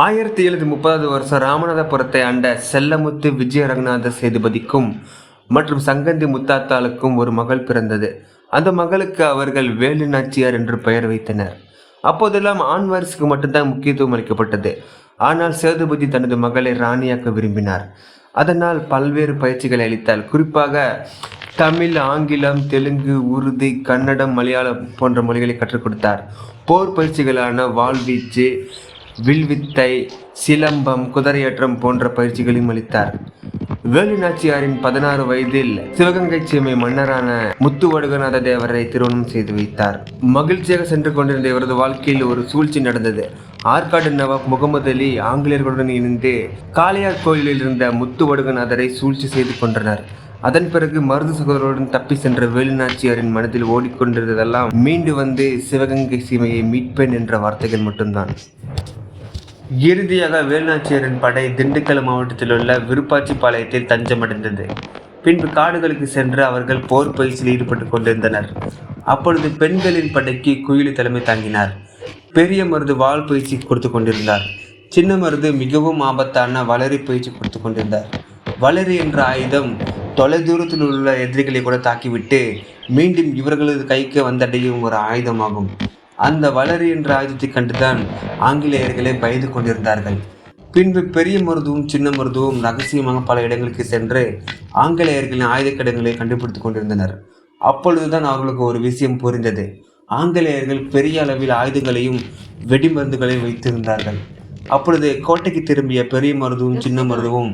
ஆயிரத்தி எழுநூத்தி முப்பதாவது வருஷம் ராமநாதபுரத்தை ஆண்ட செல்லமுத்து விஜய ரங்கநாத சேதுபதிக்கும் மற்றும் சங்கந்தி முத்தாத்தாளுக்கும் ஒரு மகள் பிறந்தது. அந்த மகளுக்கு அவர்கள் வேலு நாச்சியார் என்று பெயர் வைத்தனர். அப்போதெல்லாம் ஆண் வாரிசுக்கு மட்டும்தான் முக்கியத்துவம் அளிக்கப்பட்டது. ஆனால் சேதுபதி தனது மகளை ராணியாக்க விரும்பினார். அதனால் பல்வேறு பயிற்சிகளை அளித்தார் குறிப்பாக தமிழ் ஆங்கிலம் தெலுங்கு உருது கன்னடம் மலையாளம் போன்ற மொழிகளை கற்றுக் கொடுத்தார். போர் பயிற்சிகளான வாழ்வீச்சு வில்வித்தை சிலம்பம் குதிரையேற்றம் போன்ற பயிற்சிகளையும் அளித்தார். வேலு நாச்சியாரின் பதினாறு வயதில் சிவகங்கை சீமை மன்னரான முத்துவடுகநாத தேவரை திருமணம் செய்து வைத்தார். மகிழ்ச்சியாக சென்று கொண்டிருந்த இவரது வாழ்க்கையில் ஒரு சூழ்ச்சி நடந்தது. ஆற்காடு நவாப் முகமது அலி ஆங்கிலேயர்களுடன் இணைந்து காளையார் கோயிலில் இருந்த முத்துவடுகநாதரை சூழ்ச்சி செய்து கொண்டனர் அதன் பிறகு மருது சகோதரருடன் தப்பி சென்ற வேலுநாச்சியாரின் மனதில் ஓடிக்கொண்டிருந்ததெல்லாம் மீண்டு வந்து சிவகங்கை சீமையை மீட்பேன் என்ற வார்த்தைகள் மட்டும்தான். இறுதியாக வேலுநாச்சியரின் படை திண்டுக்கல் மாவட்டத்தில் உள்ள விருப்பாச்சிப்பாளையத்தில் தஞ்சமடைந்தது. பின்பு காடுகளுக்கு சென்று அவர்கள் போர் பயிற்சியில் ஈடுபட்டு கொண்டிருந்தனர். அப்பொழுது பெண்களின் படைக்கு குயிலி தலைமை தாங்கினார். பெரிய மருது வாள் பயிற்சி கொடுத்து கொண்டிருந்தார். சின்ன மருது மிகவும் ஆபத்தான வளரி பயிற்சி கொடுத்து கொண்டிருந்தார். வளரி என்ற ஆயுதம் தொலைதூரத்தில் உள்ள எதிரிகளை கூட தாக்கிவிட்டு மீண்டும் இவர்களது கைக்கு வந்தடையும் ஒரு ஆயுதமாகும். அந்த வளரி என்ற ஆயுதத்தை கண்டுதான் ஆங்கிலேயர்களே பயந்து கொண்டிருந்தார்கள். பின்பு பெரிய மருதுவும் சின்ன மருதுவும் ரகசியமாக பல இடங்களுக்கு சென்று ஆங்கிலேயர்களின் ஆயுதக்கடங்களை கண்டுபிடித்து கொண்டிருந்தனர். அப்பொழுதுதான் அவர்களுக்கு ஒரு விஷயம் புரிந்தது. ஆங்கிலேயர்கள் பெரிய அளவில் ஆயுதங்களையும் வெடிமருந்துகளையும் வைத்திருந்தார்கள். அப்பொழுது கோட்டைக்கு திரும்பிய பெரிய மருதுவும் சின்ன மருதுவும்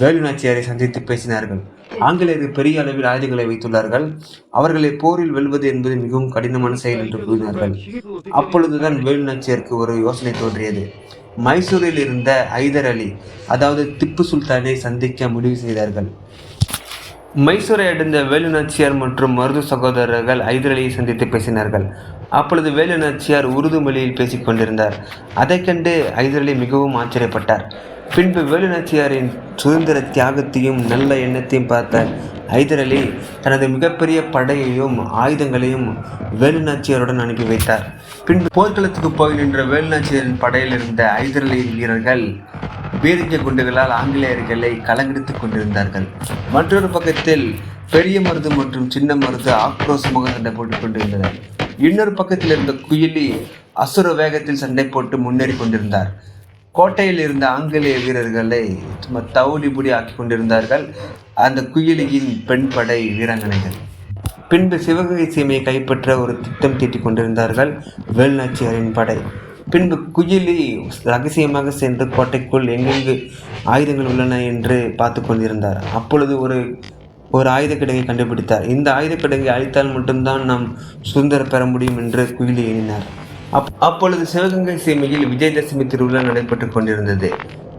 வேலு நாச்சியாரை சந்தித்து பேசினார்கள். ஆங்கிலேயர்கள் பெரிய அளவில் ஆயுதங்களை வைத்துள்ளார்கள். அவர்களை போரில் வெல்வது என்பது மிகவும் கடினமான செயல் என்று கூறினார்கள். அப்பொழுதுதான் வேலுநாச்சியருக்கு ஒரு யோசனை தோன்றியது. மைசூரில் இருந்த ஐதர் அலி அதாவது திப்பு சுல்தானை சந்திக்க முடிவு செய்தார்கள். மைசூரை அடைந்த வேலுநாச்சியார் மற்றும் மருது சகோதரர்கள் ஐதர் அலியை சந்தித்து பேசினார்கள். அப்பொழுது வேலுநாச்சியார் உருது மொழியில் பேசிக் கொண்டிருந்தார் அதைக் கண்டு ஐதர் அலி மிகவும் ஆச்சரியப்பட்டார். பின்பு வேலு நாச்சியாரின் சுதந்திர தியாகத்தையும் நல்ல எண்ணத்தையும் பார்த்த ஐதர் அலி தனது மிகப்பெரிய படையையும் ஆயுதங்களையும் வேலு நாச்சியாருடன் அனுப்பி வைத்தார். பின்பு போர்க்களத்துக்கு போய் நின்ற வேலு நாச்சியாரின் படையில் இருந்த ஹைதர் அலியின் வீரர்கள் பீரஞ்ச குண்டுகளால் ஆங்கிலேயர்களை கலங்கெடுத்துக் கொண்டிருந்தார்கள். மற்றொரு பக்கத்தில் பெரிய மருது மற்றும் சின்ன மருது ஆக்ரோஷமாக சண்டை போட்டுக் கொண்டிருந்தனர். இன்னொரு பக்கத்தில் இருந்த குயிலி அசுர வேகத்தில் சண்டை போட்டு முன்னேறி கொண்டிருந்தார். கோட்டையில் இருந்த ஆங்கிலேய வீரர்களை சும்மா தவுளிபுடி ஆக்கி கொண்டிருந்தார்கள். அந்த குயிலியின் பெண் படை வீராங்கனைகள். பின்பு சிவகங்கை சீமையை கைப்பற்ற ஒரு திட்டம் தீட்டிக் கொண்டிருந்தார்கள் வேலுநாச்சியாரின் படை. பின்பு குயிலி ரகசியமாக சென்று கோட்டைக்குள் எங்கெங்கு ஆயுதங்கள் உள்ளன என்று பார்த்து கொண்டிருந்தார். அப்பொழுது ஒரு ஒரு ஆயுத கிடங்கை கண்டுபிடித்தார். இந்த ஆயுத கிடங்கை அழித்தால் மட்டும்தான் நாம் சுதந்திரம் பெற முடியும் என்று குயிலி எண்ணினார். அப்பொழுது சிவகங்கை சீமையில் விஜயதசமி திருவிழா நடைபெற்று கொண்டிருந்தது.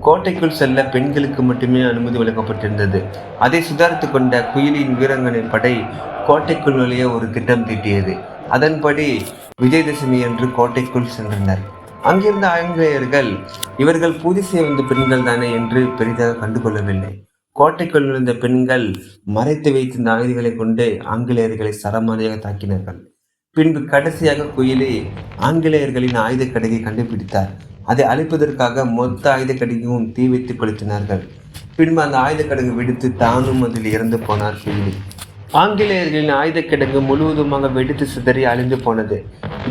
கோட்டைக்குள் செல்ல பெண்களுக்கு மட்டுமே அனுமதி வழங்கப்பட்டிருந்தது. அதை சுதாரித்து கொண்ட குயிலின் வீரங்கனை படை கோட்டைக்குள் நுழைய ஒரு திட்டம் தீட்டியது. அதன்படி விஜயதசமி என்று கோட்டைக்குள் சென்றனர். அங்கிருந்த ஆங்கிலேயர்கள் இவர்கள் பூஜை வந்த பெண்கள் தானே என்று பெரிதாக கண்டுகொள்ளவில்லை. கோட்டைக்குள் நுழைந்த பெண்கள் மறைத்து வைத்திருந்த ஆயுதங்களை கொண்டு ஆங்கிலேயர்களை சரமாரியாக தாக்கினார்கள். பின்பு கடைசியாக குயிலே ஆங்கிலேயர்களின் ஆயுத கடையை கண்டுபிடித்தார். அதை அழிப்பதற்காக மொத்த ஆயுத கடையும் தீ வைத்து கொளுத்தினார்கள். பின்பு அந்த ஆயுத வெடித்து தானும் அதில் இறந்து போனார் குயிலி. ஆங்கிலேயர்களின் ஆயுத கிடங்கு முழுவதுமாக வெடித்து சிதறி அழிந்து போனது.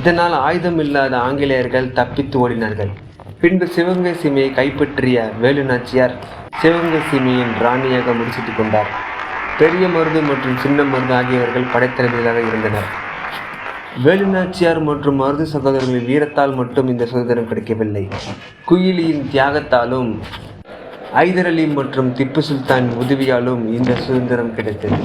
இதனால் ஆயுதம் இல்லாத ஆங்கிலேயர்கள் தப்பித்து ஓடினார்கள். பின்பு சிவகங்கை சீமையை கைப்பற்றிய வேலு நாச்சியார் சிவகங்கை சீமையின் ராணியாக முடிசூட்டிக் கொண்டார். பெரிய மருது மற்றும் சின்ன மருது ஆகியவர்கள் படைத்தலைவர்களாக இருந்தனர். வேலுநாச்சியார் மற்றும் மருது சகோதரர்களின் வீரத்தால் மட்டும் இந்த சுதந்திரம் கிடைக்கவில்லை. குயிலியின் தியாகத்தாலும் ஐதர் அலி மற்றும் திப்பு சுல்தான் உதவியாலும் இந்த சுதந்திரம் கிடைத்தது.